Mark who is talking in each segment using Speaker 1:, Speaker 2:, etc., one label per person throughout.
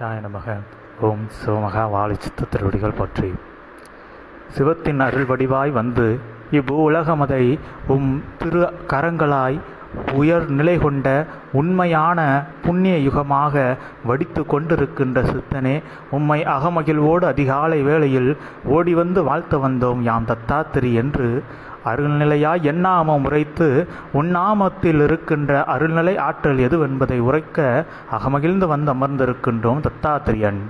Speaker 1: சிவாய நமக. ஓம் சிவமகா வாலிச்சித்த திருவடிகள் பற்றி. சிவத்தின் அருள் வடிவாய் வந்து இவ்வூ உலகமதை உம் திரு கரங்களாய் உயர் நிலை கொண்ட உண்மையான புண்ணிய யுகமாக வடித்து கொண்டிருக்கின்ற சித்தனே உம்மை அகமகிழ்வோடு அதிகாலை வேளையில் ஓடி வந்து வாழ்த்த வந்தோம் யாம் தத்தாத்திரி என்று அருள்நிலையா எண்ணாமம் உரைத்து உன்னாமத்தில் இருக்கின்ற அருள்நிலை ஆற்றல் எதுவென்பதை உரைக்க அகமகிழ்ந்து வந்து அமர்ந்திருக்கின்றோம் தத்தாத்திரியன்.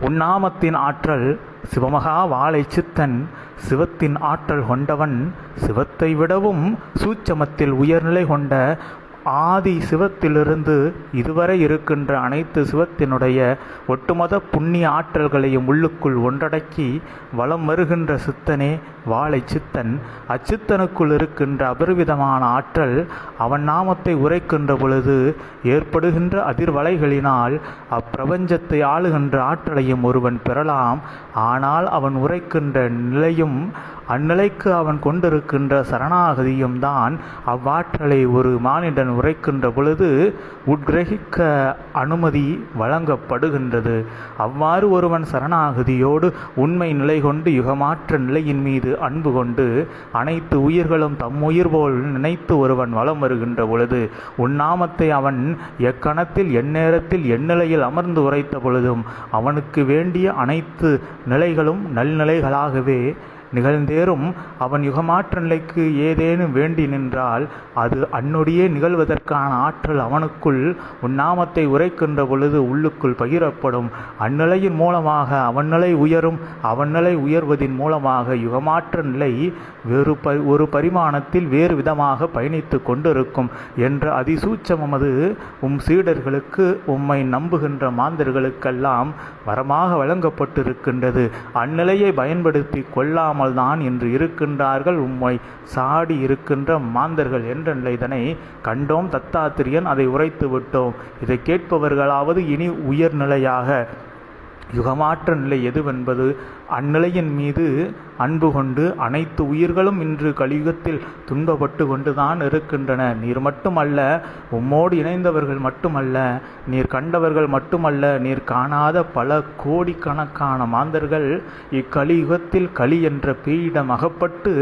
Speaker 1: உன்னாமத்தின் ஆற்றல் சிவமகா வாழை சித்தன் சிவத்தின் ஆற்றல் கொண்டவன் சிவத்தை விடவும் சூட்சமத்தில் உயர்நிலை கொண்ட ஆதி சிவத்திலிருந்து இதுவரை இருக்கின்ற அனைத்து சிவத்தினுடைய ஒட்டுமொத்த புண்ணிய ஆற்றல்களையும் உள்ளுக்குள் ஒன்றடக்கி வலம் வருகின்ற சித்தனே வாழை சித்தன். அச்சித்தனுக்குள் இருக்கின்ற அபரிவிதமான ஆற்றல் அவன் நாமத்தை உரைக்கின்ற பொழுது ஏற்படுகின்ற அதிர்வலைகளினால் அப்பிரபஞ்சத்தை ஆளுகின்ற ஆற்றலையும் ஒருவன் பெறலாம். ஆனால் அவன் உரைக்கின்ற நிலையும் அந்நிலைக்கு அவன் கொண்டிருக்கின்ற சரணாகதியும் தான் அவ்வாற்றலை ஒரு மானிடன் உரைக்கின்ற பொழுது உட்கிரகிக்க அனுமதி வழங்கப்படுகின்றது. அவ்வாறு ஒருவன் சரணாகதியோடு உண்மை நிலை கொண்டு யுகமாற்ற நிலையின் மீது அன்பு கொண்டு அனைத்து உயிர்களும் தம் உயிர் போல் நினைத்து ஒருவன் வலம் வருகின்ற பொழுது உன்னாமத்தை அவன் எக்கணத்தில் எந்நேரத்தில் எந்நிலையில் அமர்ந்து உரைத்த பொழுதும் அவனுக்கு வேண்டிய அனைத்து நிலைகளும் நல்நிலைகளாகவே நிகழ்ந்தேறும் அவன் யுகமாற்ற நிலைக்கு ஏதேனும் வேண்டி நின்றால் அது அன்னுடையே நிகழ்வதற்கான ஆற்றல் அவனுக்குள் உன்னாமத்தை உரைக்கின்ற பொழுது உள்ளுக்குள் பகிரப்படும். அந்நிலையின் மூலமாக அவன் நிலை உயரும் அவன் நிலை உயர்வதின் மூலமாக யுகமாற்ற நிலை வேறு ப ஒரு பரிமாணத்தில் வேறு விதமாக பயணித்து கொண்டிருக்கும் என்ற அதிசூச்சமது உம் சீடர்களுக்கு உம்மை நம்புகின்ற மாந்தர்களுக்கெல்லாம் வரமாக வழங்கப்பட்டிருக்கின்றது. அந்நிலையை பயன்படுத்தி கொள்ளாமல் இல்லாமல் தான் இன்று இருக்கின்றார்கள். உம்மை சாடி இருக்கின்ற மாந்தர்கள் என்ற நிலைதனை கண்டோம் தத்தாத்திரியன் அதை உரைத்து விட்டோம் இதை கேட்பவர்களாவது இனி உயர்நிலையாக யுகமாற்ற நிலை எதுவென்பது? அந்நிலையின் மீது அன்பு கொண்டு அனைத்து உயிர்களும் இன்று கலியுகத்தில் துன்பப்பட்டு கொண்டுதான் இருக்கின்றன. நீர் மட்டுமல்ல உம்மோடு இணைந்தவர்கள் மட்டுமல்ல நீர் கண்டவர்கள் மட்டுமல்ல நீர் காணாத பல கோடிக்கணக்கான மாந்தர்கள் இக்கலியுகத்தில் களி என்ற பேயிடம் அகப்பட்டு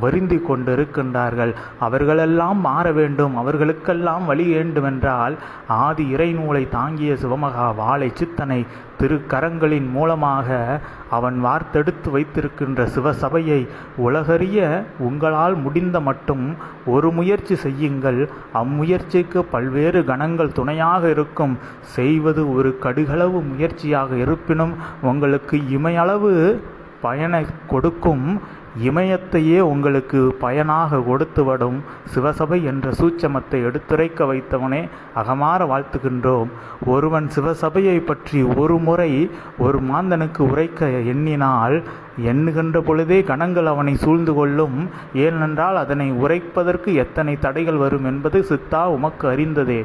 Speaker 1: வருந்தி கொண்டிருக்கின்றார்கள். அவர்களெல்லாம் மாற வேண்டும். அவர்களுக்கெல்லாம் வழி வேண்டுமென்றால் ஆதி இறைநூலை தாங்கிய சிவமகா வாழை சித்தனை திருக்கரங்களின் மூலமாக அவன் வார்த்தெடுத்து வைத்திருக்கின்ற சிவசபையை உலகறிய உங்களால் முடிந்த மட்டும் ஒரு முயற்சி செய்யுங்கள். அம்முயற்சிக்கு பல்வேறு கணங்கள் துணையாக இருக்கும். செய்வது ஒரு கடுகளவு முயற்சியாக இருப்பினும் உங்களுக்கு இமையளவு பயனை கொடுக்கும். இமயத்தையே உங்களுக்கு பயனாக கொடுத்து வடும் சிவசபை என்ற சூட்சமத்தை எடுத்துரைக்க வைத்தவனே அகமாற வாழ்த்துகின்றோம். ஒருவன் சிவசபையை பற்றி ஒரு முறை ஒரு மாந்தனுக்கு உரைக்க எண்ணினால் எண்ணுகின்ற பொழுதே கணங்கள் அவனை சூழ்ந்து கொள்ளும். ஏனென்றால் அதனை உரைப்பதற்கு எத்தனை தடைகள் வரும் என்பது சித்தா உமக்கு அறிந்ததே.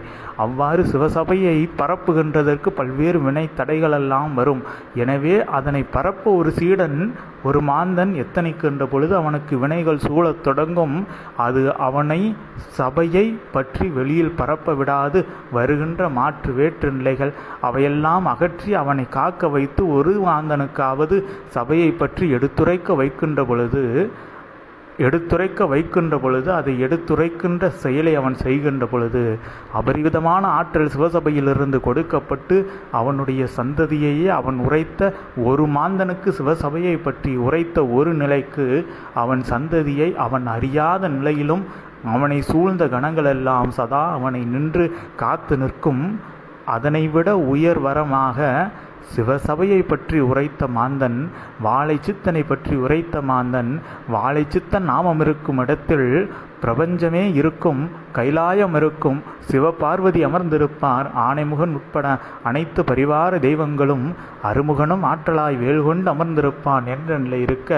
Speaker 1: அவ்வாறு சிவசபையை பரப்புகின்றதற்கு பல்வேறு வினை தடைகளெல்லாம் வரும். எனவே அதனை பரப்ப ஒரு சீடன் ஒரு மாந்தன் எத்தனைக்கின்ற பொழுது அவனுக்கு வினைகள் சூழத் தொடங்கும். அது அவனை சபையை பற்றி வெளியில் பரப்ப விடாது. வருகின்ற மாற்று வேற்று நிலைகள் அவையெல்லாம் அகற்றி அவனை காக்க வைத்து ஒரு மாந்தனுக்காவது சபையை பற்றி பற்றி எடுத்துரைக்க வைக்கின்ற பொழுது எடுத்துரைக்க வைக்கின்ற பொழுது அதை எடுத்துரைக்கின்ற செயலை அவன் செய்கின்ற பொழுது அபரிவிதமான ஆற்றல் சிவசபையிலிருந்து கொடுக்கப்பட்டு அவனுடைய சந்ததியையே அவன் உரைத்த ஒரு மாந்தனுக்கு சிவசபையை பற்றி உரைத்த ஒரு நிலைக்கு அவன் சந்ததியை அவன் அறியாத நிலையிலும் அவனை சூழ்ந்த கணங்களெல்லாம் சதா அவனை நின்று காத்து நிற்கும் அதனை விட உயர் வரமாக சிவசபையை பற்றி உரைத்த மாந்தன் வாழை சித்தனை பற்றி உரைத்த மாந்தன் வாழை சித்தன் நாமம் இருக்கும் இடத்தில் பிரபஞ்சமே இருக்கும் கைலாயம் இருக்கும் சிவபார்வதி அமர்ந்திருப்பார் ஆனைமுகன் உட்பட அனைத்து பரிவார தெய்வங்களும் அருமுகனும் ஆற்றலாய் வேல்கொண்டு அமர்ந்திருப்பான் என்ற நிலை இருக்க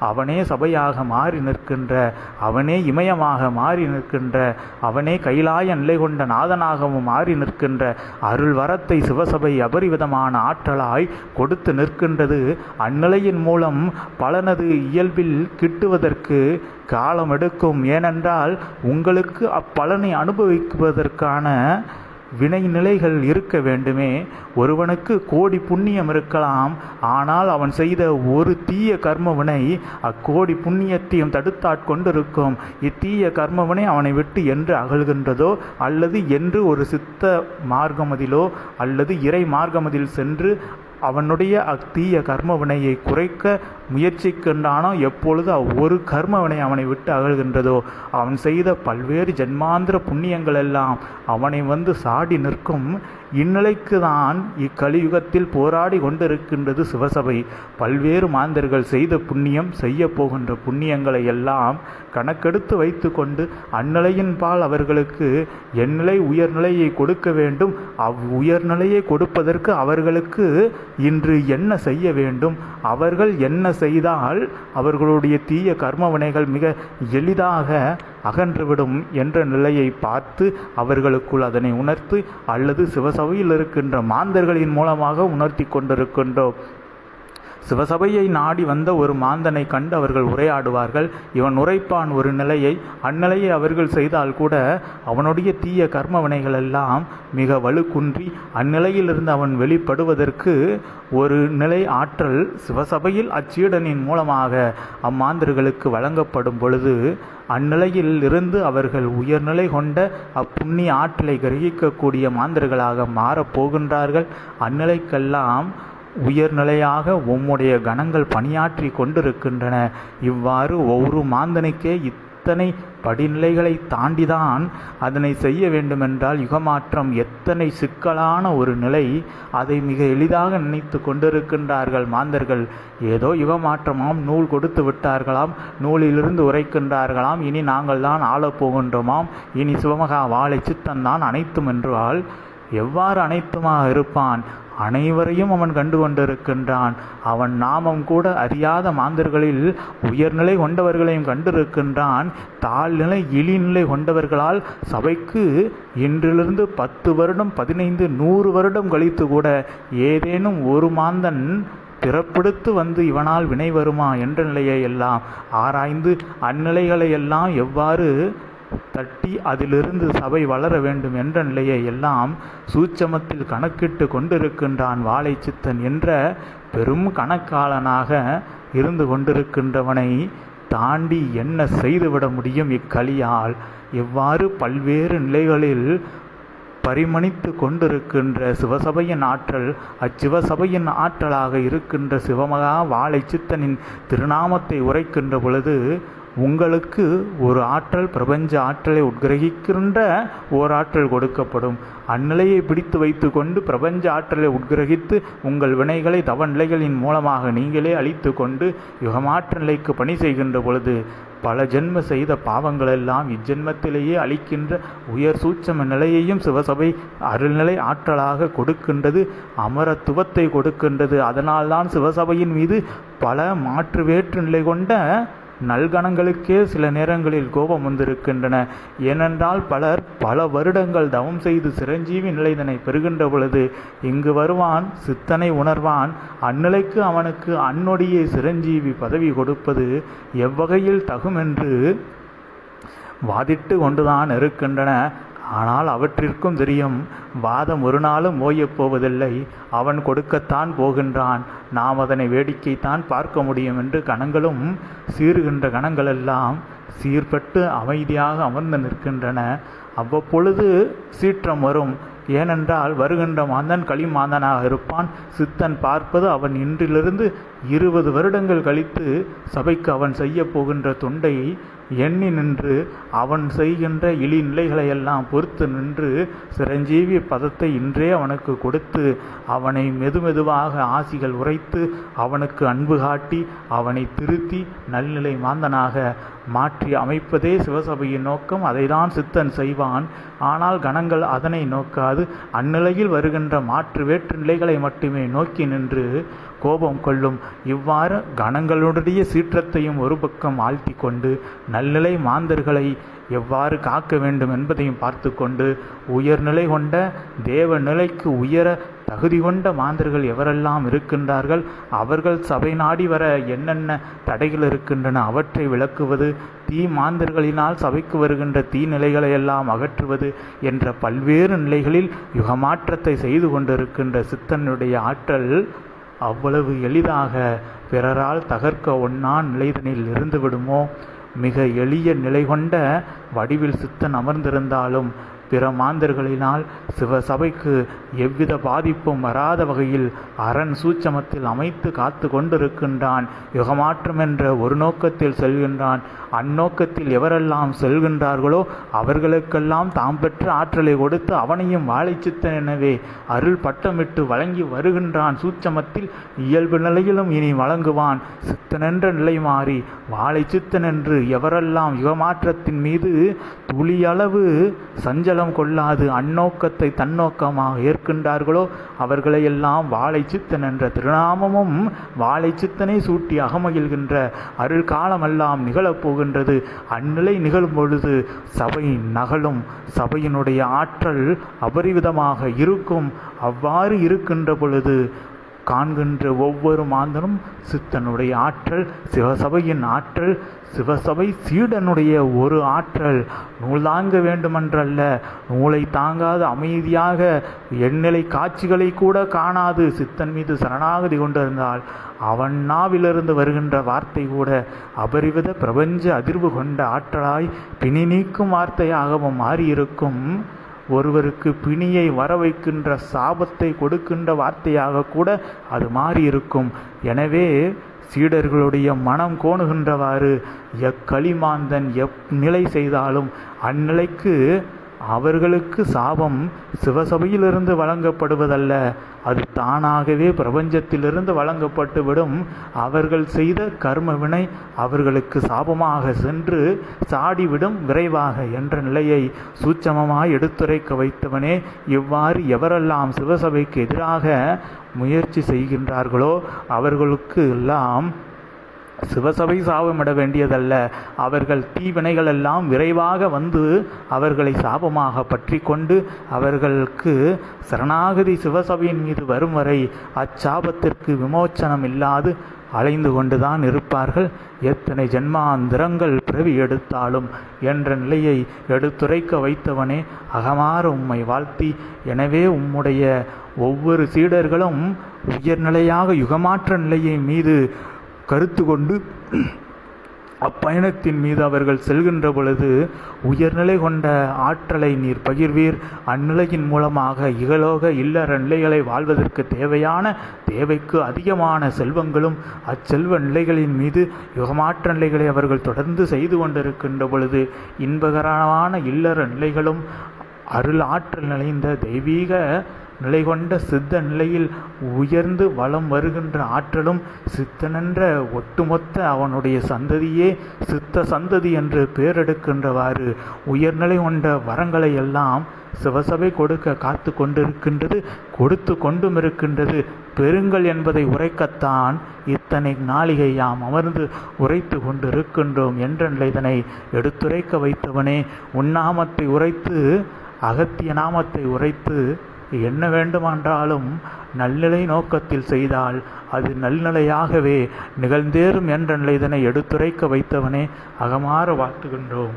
Speaker 1: அவனே சபையாக மாறி நிற்கின்ற அவனே இமயமாக மாறி நிற்கின்ற அவனே கைலாய நிலை கொண்ட நாதனாகவும் மாறி நிற்கின்ற அருள் வரத்தை சிவசபை அபரிவிதமான ஆற்றலாய் கொடுத்து நிற்கின்றது. அந்நிலையின் மூலம் பலனது இயல்பில் கிட்டுவதற்கு காலம் எடுக்கும் ஏனென்றால் உங்களுக்கு அப்பலனை அனுபவிப்பதற்கான வினை நிலைகள் இருக்க வேண்டுமே. ஒருவனுக்கு கோடி புண்ணியம் இருக்கலாம். ஆனால் அவன் செய்த ஒரு தீய கர்மவினை அக்கோடி புண்ணியத்தையும் தடுத்தாட்கொண்டிருக்கும் இத்தீய கர்மவினை அவனை விட்டு என்று அகழ்கின்றதோ அல்லது என்று ஒரு சித்த மார்க்கமதிலோ அல்லது இறை மார்க்கமதில் சென்று அவனுடைய அத்தீய கர்மவினையை குறைக்க முயற்சிக்கின்றானோ எப்பொழுது அவ்வொரு கர்மவினை அவனை விட்டு அகழ்கின்றதோ அவன் செய்த பல்வேறு ஜென்மாந்திர புண்ணியங்கள் எல்லாம் அவனை வந்து சாடி நிற்கும் இந்நிலைக்கு தான் இக்கலியுகத்தில் போராடி கொண்டிருக்கின்றது சிவசபை. பல்வேறு மாந்தர்கள் செய்த புண்ணியம் செய்ய போகின்ற புண்ணியங்களை எல்லாம் கணக்கெடுத்து வைத்துக்கொண்டு அந்நிலையின் பால் அவர்களுக்கு எந்நிலை உயர்நிலையை கொடுக்க வேண்டும். அவ் உயர்நிலையை கொடுப்பதற்கு அவர்களுக்கு இன்று என்ன செய்ய வேண்டும்? அவர்கள் என்ன செய்தால் அவர்களுடைய தீய கர்மவினைகள் மிக எளிதாக அகன்றுவிடும் என்ற நிலையை பார்த்து அவர்களுக்குள் அதனை உணர்த்து அல்லது சிவசபையில் இருக்கின்ற மாந்தர்களின் மூலமாக உணர்த்தி கொண்டிருக்கின்றோம். சிவசபையை நாடி வந்த ஒரு மாந்தனை கண்டு அவர்கள் உரையாடுவார்கள். இவன் உரைப்பான் ஒரு நிலையை அந்நிலையை அவர்கள் செய்தால் கூட அவனுடைய தீய கர்மவினைகள் எல்லாம் மிக வலுக்குன்றி அந்நிலையிலிருந்து அவன் வெளிப்படுவதற்கு ஒரு நிலை ஆற்றல் சிவசபையில் அச்சீடனின் மூலமாக அம்மாந்தர்களுக்கு வழங்கப்படும் பொழுது அந்நிலையில் இருந்து அவர்கள் உயர்நிலை கொண்ட அப்புண்ணிய ஆற்றலை கிரகிக்கக்கூடிய மாந்தர்களாக மாறப் போகின்றார்கள். அந்நிலைக்கெல்லாம் உயர்நிலையாக உம்முடைய கணங்கள் பணியாற்றி கொண்டிருக்கின்றன. இவ்வாறு ஒவ்வொரு மாந்தனுக்கே இத்தனை படிநிலைகளை தாண்டிதான் அதனை செய்ய வேண்டுமென்றால் யுகமாற்றம் எத்தனை சிக்கலான ஒரு நிலை அதை மிக எளிதாக நினைத்து கொண்டிருக்கின்றார்கள் மாந்தர்கள். ஏதோ யுகமாற்றமாம் நூல் கொடுத்து விட்டார்களாம் நூலிலிருந்து உரைக்கின்றார்களாம் இனி நாங்கள் தான் ஆளப் போகின்றோமாம் இனி சிவமகா வாழை சித்தன் தான் அனைத்தும் என்றால் எவ்வாறு அனைத்துமாக இருப்பான்? அனைவரையும் அவன் கண்டு கொண்டிருக்கின்றான் அவன் நாமம் கூட அறியாத மாந்தர்களில் உயர்நிலை கொண்டவர்களையும் கண்டிருக்கின்றான். தாழ்நிலை இழிநிலை கொண்டவர்களால் சபைக்கு இன்றிலிருந்து பத்து வருடம் பதினைந்து நூறு வருடம் கழித்து கூட ஏதேனும் ஒரு மாந்தன் பிறப்பெடுத்து வந்து இவனால் வினை வருமா என்ற நிலையை எல்லாம் ஆராய்ந்து அந்நிலைகளை எல்லாம் எவ்வாறு தட்டி அதிலிருந்து சபை வளர வேண்டும் என்ற நிலையை எல்லாம் சூட்சமத்தில் கணக்கிட்டு கொண்டிருக்கின்றான் வாழை சித்தன் என்ற பெரும் கணக்காளனாக இருந்து கொண்டிருக்கின்றவனை தாண்டி என்ன செய்துவிட முடியும் இக்கலியால்? எவ்வாறு பல்வேறு நிலைகளில் பரிமணித்து கொண்டிருக்கின்ற சிவசபையின் ஆற்றல் அச்சிவசபையின் ஆற்றலாக இருக்கின்ற சிவமகா வாழை சித்தனின் திருநாமத்தை உரைக்கின்ற பொழுது உங்களுக்கு ஒரு ஆற்றல் பிரபஞ்ச ஆற்றலை உட்கிரகிக்கின்ற ஓர் ஆற்றல் கொடுக்கப்படும். அந்நிலையை பிடித்து வைத்துக்கொண்டு பிரபஞ்ச ஆற்றலை உட்கிரகித்து உங்கள் வினைகளை தவ நிலைகளின் மூலமாக நீங்களே அழித்து கொண்டு யுகமாற்ற நிலைக்கு பணி செய்கின்ற பொழுது பல ஜென்ம செய்த பாவங்களெல்லாம் இஜென்மத்திலேயே அளிக்கின்ற உயர் சூட்சம நிலையையும் சிவசபை அருள்நிலை ஆற்றலாக கொடுக்கின்றது அமரத்துவத்தை கொடுக்கின்றது. அதனால்தான் சிவசபையின் மீது பல மாற்று வேற்று நிலை கொண்ட நல்கணங்களுக்கே சில நேரங்களில் கோபம் வந்திருக்கின்றன. ஏனென்றால் பலர் பல வருடங்கள் தவம் செய்து சிரஞ்சீவி நிலைதனை பெறுகின்ற பொழுது இங்கு வருவான் சித்தனை உணர்வான் அந்நிலைக்கு அவனுக்கு அன்னொடியே சிரஞ்சீவி பதவி கொடுப்பது எவ்வகையில் தகுமென்று வாதிட்டு கொண்டுதான் இருக்கின்றன. ஆனால் அவற்றிற்கும் தெரியும் வாதம் ஒரு நாளும் ஓயப் போவதில்லை. அவன் கொடுக்கத்தான் போகின்றான். நாம் அதனை வேடிக்கைத்தான் பார்க்க முடியும் என்று கணங்களும் சீறுகின்ற கணங்களெல்லாம் சீர்பட்டு அமைதியாக அமர்ந்து நிற்கின்றன. அவ்வப்பொழுது சீற்றம் வரும். ஏனென்றால் வருகின்ற மாந்தன் களிமாந்தனாக இருப்பான். சித்தன் பார்ப்பது அவன் இன்றிலிருந்து இருபது வருடங்கள் கழித்து சபைக்கு அவன் செய்ய போகின்ற தொண்டை எண்ணி நின்று அவன் செய்கின்ற இழி நிலைகளையெல்லாம் பொறுத்து நின்று சிரஞ்சீவி பதத்தை இன்றே அவனுக்கு கொடுத்து அவனை மெதுமெதுவாக ஆசிகள் உரைத்து அவனுக்கு அன்பு காட்டி அவனை திருத்தி நல்நிலை மாந்தனாக மாற்றி அமைப்பதே சிவசபையின் நோக்கம். அதைதான் சித்தன் செய்வான். ஆனால் கணங்கள் அதனை நோக்காது. அந்நிலையில் வருகின்ற மாற்று வேற்று நிலைகளை மட்டுமே நோக்கி நின்று கோபம் கொள்ளும். இவ்வாறு கணங்களுடைய சீற்றத்தையும் ஒரு பக்கம் ஆழ்த்தி கொண்டு நல்நிலை மாந்தர்களை எவ்வாறு காக்க வேண்டும் என்பதையும் பார்த்து கொண்டு உயர்நிலை கொண்ட தேவ நிலைக்கு உயர தகுதி கொண்ட மாந்தர்கள் எவரெல்லாம் இருக்கின்றார்கள்? அவர்கள் சபை நாடி வர என்னென்ன தடைகள் இருக்கின்றன? அவற்றை விளக்குவது தீ மாந்தர்களினால் சபைக்கு வருகின்ற தீ நிலைகளை எல்லாம் அகற்றுவது என்ற பல்வேறு நிலைகளில் யுகமாற்றத்தை செய்து கொண்டிருக்கின்ற சித்தனுடைய ஆற்றல் அவ்வளவு எளிதாக பிறரால் தகர்க்க ஒண்ணா நிலைதனில் இருந்து விடுமோ மிக எளிய நிலை கொண்ட வடிவில் சித்தன் அமர்ந்திருந்தாலும் பிற மாந்தர்களினால் சிவசபைக்கு எவ்வித பாதிப்பும் வராத வகையில் அரண் சூட்சமத்தில் அமைத்து காத்து கொண்டிருக்கின்றான். யுகமாற்றம் என்ற ஒரு நோக்கத்தில் செல்கின்றான். அந்நோக்கத்தில் எவரெல்லாம் செல்கின்றார்களோ அவர்களுக்கெல்லாம் தாம் பெற்ற ஆற்றலை கொடுத்து அவனையும் வாழைச்சித்தன் எனவே அருள் பட்டமிட்டு வழங்கி வருகின்றான். சூட்சமத்தில் இயல்பு நிலையிலும் இனி வழங்குவான். சித்தனென்ற நிலை மாறி வாழைச்சித்தன் என்று எவரெல்லாம் யுகமாற்றத்தின் மீது துளியளவு சஞ்சலம் கொள்ளாது அந்நோக்கத்தை தன்னோக்கமாக ஏற்கின்றார்களோ அவர்களையெல்லாம் வாழை சித்தன் என்ற திருநாமமும் வாழை சித்தனை சூட்டி அகமகிழ்கின்ற அருள் காலமெல்லாம் நிகழப் போகின்றது அந்நிலை நிகழும் பொழுது சபை நகலும் சபையினுடைய ஆற்றல் அபரிவிதமாக இருக்கும். அவ்வாறு இருக்கின்ற பொழுது காண்கின்ற ஒவ்வொரு மாந்தனும் சித்தனுடைய ஆற்றல் சிவசபையின் ஆற்றல் சிவசபை சீடனுடைய ஒரு ஆற்றல். நூல் தாங்க வேண்டுமென்றல்ல. நூலை தாங்காத அமைதியாக. எண்ணிலை காட்சிகளை கூட காணாது. சித்தன் மீது சரணாகதி கொண்டிருந்தால் அவன் நாவிலிருந்து வருகின்ற வார்த்தை கூட அபரிவித பிரபஞ்ச அதிர்வு கொண்ட ஆற்றலாய் பிணி நீக்கும் வார்த்தையாகவும் மாறியிருக்கும். ஒருவருக்கு பிணியை வர வைக்கின்ற சாபத்தை கொடுக்கின்ற வார்த்தையாக கூட அது மாறியிருக்கும் எனவே சீடர்களுடைய மனம் கோணுகின்றவாறு எக்களிமாந்தன் எப் நிலை செய்தாலும் அந்நிலைக்கு அவர்களுக்கு சாபம் சிவசபையிலிருந்து வழங்கப்படுவதல்ல. அது தானாகவே பிரபஞ்சத்திலிருந்து வழங்கப்பட்டுவிடும். அவர்கள் செய்த கர்ம வினை அவர்களுக்கு சாபமாக சென்று சாடிவிடும் விரைவாக என்ற நிலையை சூட்சமமாய் எடுத்துரைக்க வைத்தவனே இவ்வாறு எவரெல்லாம் சிவசபைக்கு எதிராக முயற்சி செய்கின்றார்களோ அவர்களுக்கு எல்லாம் சிவசபை சாபமிட வேண்டியதல்ல. அவர்கள் தீவினைகளெல்லாம் விரைவாக வந்து அவர்களை சாபமாக பற்றி கொண்டு அவர்களுக்கு சரணாகதி சிவசபையின் மீது வரும் வரை அச்சாபத்திற்கு விமோச்சனம் இல்லாது அலைந்து கொண்டுதான் இருப்பார்கள். எத்தனை ஜென்மாந்திரங்கள் பிறவி எடுத்தாலும் என்ற நிலையை எடுத்துரைக்க வைத்தவனே அகமாற உம்மை வாழ்த்தி. எனவே உம்முடைய ஒவ்வொரு சீடர்களும் உயர்நிலையாக யுகமாற்ற நிலையை மீது கருத்து கொண்டு அப்பயணத்தின் மீது அவர்கள் செல்கின்ற பொழுது உயர்நிலை கொண்ட ஆற்றலை நீர் பகிர்வீர். அந்நிலையின் மூலமாக இகலோக இல்லற நிலைகளை வாழ்வதற்கு தேவையான தேவைக்கு அதிகமான செல்வங்களும் அச்செல்வ நிலைகளின் மீது யுகமாற்ற நிலைகளை அவர்கள் தொடர்ந்து செய்து கொண்டிருக்கின்ற பொழுது இன்பகரமான இல்லற நிலைகளும் அருள் ஆற்றல் நிறைந்த தெய்வீக நிலை கொண்ட சித்த நிலையில் உயர்ந்து வலம் வருகின்ற ஆற்றலும் சித்தனென்ற ஒட்டுமொத்த அவனுடைய சந்ததியே சித்த சந்ததி என்று பேரெடுக்கின்றவாறு உயர்நிலை கொண்ட வரங்களை எல்லாம் சிவசபை கொடுக்க காத்து கொண்டிருக்கின்றது கொடுத்து கொண்டும் இருக்கின்றது. பெருங்கள் என்பதை உரைக்கத்தான் இத்தனை நாளிகை யாம் அமர்ந்து உரைத்து கொண்டிருக்கின்றோம் என்ற நிலைதனை எடுத்துரைக்க வைத்தவனே. உன்னாமத்தை உரைத்து அகத்திய நாமத்தை உரைத்து என்ன வேண்டுமென்றாலும் நல்நிலை நோக்கத்தில் செய்தால் அது நல்நிலையாகவே நிகழ்ந்தேறும் என்ற நிலைதனை எடுத்துரைக்க வைத்தவனே அகமாற வாழ்த்துகின்றோம்.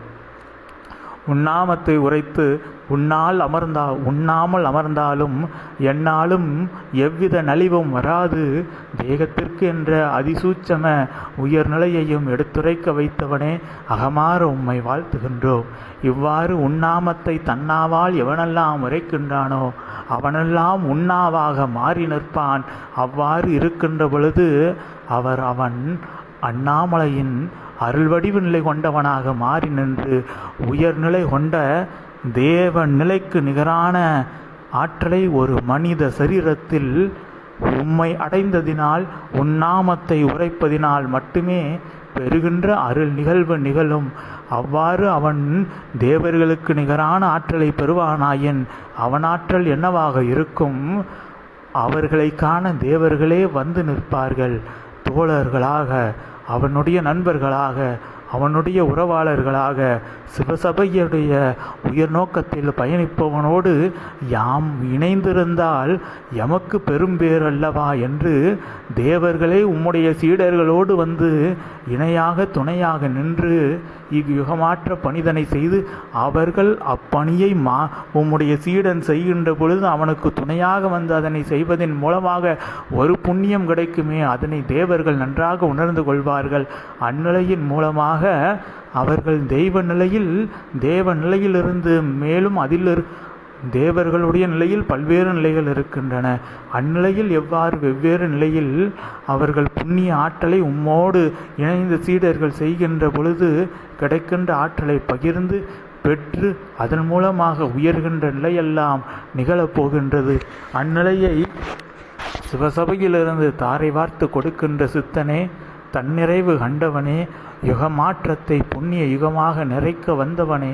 Speaker 1: உண்ணாமத்தை உரைத்து உன்னால் அமர்ந்தா உண்ணாமல் அமர்ந்தாலும் என்னாலும் எவ்வித நலிவும் வராது. தேகத்திற்கு என்ற அதிசூட்சம உயர்நிலையையும் எடுத்துரைக்க வைத்தவனே அகமாற உம்மை வாழ்த்துகின்றோம். இவ்வாறு உண்ணாமத்தை தன்னாவால் எவனெல்லாம் உரைக்கின்றானோ அவனெல்லாம் உண்ணாவாக மாறி நிற்பான். அவ்வாறு இருக்கின்ற பொழுது அவர் அவன் அண்ணாமலையின் அருள்வடிவு நிலை கொண்டவனாக மாறி நின்று உயர்நிலை கொண்ட தேவ நிலைக்கு நிகரான ஆற்றலை ஒரு மனித சரீரத்தில் உம்மை அடைந்ததினால் உன்னாமத்தை உரைப்பதினால் மட்டுமே பெறுகின்ற அருள் நிகழ்வு நிகழும். அவ்வாறு அவன் தேவர்களுக்கு நிகரான ஆற்றலை பெறுவானாயின் அவன் ஆற்றல் என்னவாக இருக்கும்? அவர்களை காண தேவர்களே வந்து நிற்பார்கள். தோழர்களாக அவனுடைய நண்பர்களாக அவனுடைய உறவாளர்களாக சிவசபையுடைய உயர் நோக்கத்தில் பயணிப்பவனோடு யாம் இணைந்திருந்தால் எமக்கு பெரும்பேர் அல்லவா என்று தேவர்களே உம்முடைய சீடர்களோடு வந்து இணையாக துணையாக நின்று இவ்யுகமாற்ற பணிதனை செய்து அவர்கள் அப்பணியை மா உம்முடைய சீடன் செய்கின்ற பொழுது அவனுக்கு துணையாக வந்து அதனை செய்வதன் மூலமாக ஒரு புண்ணியம் கிடைக்குமே அதனை தேவர்கள் நன்றாக உணர்ந்து கொள்வார்கள். அந்நிலையின் மூலமாக அவர்கள் தெய்வ நிலையில் தேவ நிலையிலிருந்து மேலும் அதில் இரு- தேவர்களுடைய நிலையில் பல்வேறு நிலைகள் இருக்கின்றன. அந்நிலையில் எவ்வாறு வெவ்வேறு நிலையில் அவர்கள் புண்ணிய ஆற்றலை உம்மோடு இணைந்த சீடர்கள் செய்கின்ற பொழுது கிடைக்கின்ற ஆற்றலை பகிர்ந்து பெற்று அதன் மூலமாக உயர்கின்ற நிலையெல்லாம் நிகழப்போகின்றது. அந்நிலையை சிவசபையிலிருந்து தாரை வார்த்து கொடுக்கின்ற சித்தனே தன்னிறைவு கண்டவனே யுகமாற்றத்தை புண்ணிய யுகமாக நிறைக்க வந்தவனே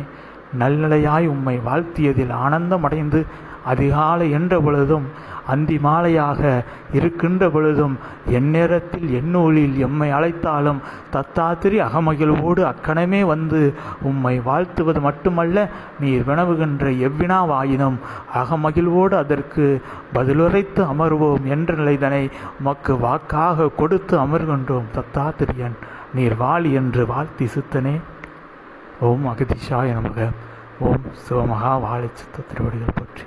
Speaker 1: நல்நிலையாய் உம்மை வாழ்த்தியதில் ஆனந்தமடைந்து அதிகாலை என்ற பொழுதும் அந்தி மாலையாக இருக்கின்ற பொழுதும் எந்நேரத்தில் எண்ணூலில் எம்மை அழைத்தாலும் தத்தாத்திரி அகமகிழ்வோடு அக்கணமே வந்து உம்மை வாழ்த்துவது மட்டுமல்ல நீர் வினவுகின்ற எவ்வினாவாயினும் அகமகிழ்வோடு அதற்கு பதிலுரைத்து அமர்வோம் என்ற நிலைதனை உமக்கு வாக்காக கொடுத்து அமர்கின்றோம் தத்தாத்திரியன். நீர் வாழி என்று வாழ்த்தி சித்தனே. ஓம் அகதிஷாய நமக. ஓம் சிவமகா வாழை சித்த திருவடிகள் போற்றி.